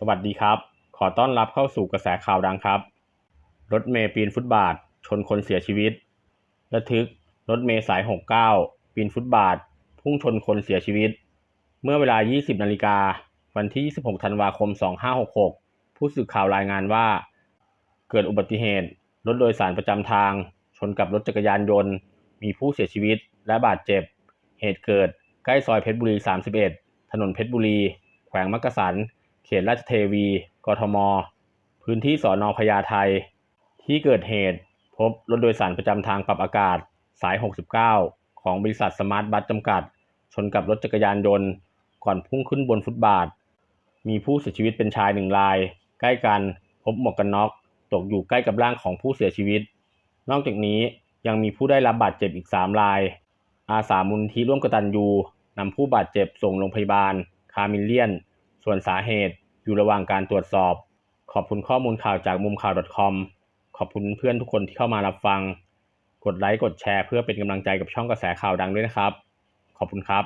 สวัสดีครับ ขอต้อนรับเข้าสู่กระแสข่าวดังครับ รถเมย์ปีนฟุตบาท ชนคนเสียชีวิต ระทึก รถเมย์สาย 69 ปีนฟุตบาท พุ่งชนคนเสียชีวิต เมื่อเวลา 20 นาฬิกา วันที่ 26 ธันวาคม 2566 ผู้สื่อข่าวรายงานว่า เกิดอุบัติเหตุ รถโดยสารประจำทาง ชนกับรถจักรยานยนต์ มีผู้เสียชีวิตและบาดเจ็บ เหตุเกิดใกล้ซอยเพชรบุรี 31 ถนนเพชรบุรี แขวงมักกะสัน เขตราชเทวี กทม พื้นที่สอนอพญาไทที่เกิดเหตุพบรถโดยสารประจำทางปรับอากาศสาย 69 ของบริษัทสมาร์ทบัสจำกัด ชนกับรถจักรยานยนต์ ก่อนพุ่งขึ้นบนฟุตบาท มีผู้เสียชีวิตเป็นชายหนึ่งราย ใกล้กันพบหมวกกันน็อก ตกอยู่ใกล้กับร่างของผู้เสียชีวิต นอกจากนี้ยังมีผู้ได้รับบาดเจ็บอีก 3 ราย อาสามูลที่ร่วมกตัญญูนำผู้บาดเจ็บส่งโรงพยาบาล คามิเลียน ส่วนสาเหตุ อยู่ระหว่างการตรวจสอบ ขอบคุณข้อมูลข่าวจากมุมข่าว .com ขอบคุณเพื่อนทุกคนที่เข้ามารับฟัง กดไลค์กดแชร์เพื่อเป็นกำลังใจกับช่องกระแสข่าวดังด้วยนะครับ ขอบคุณครับ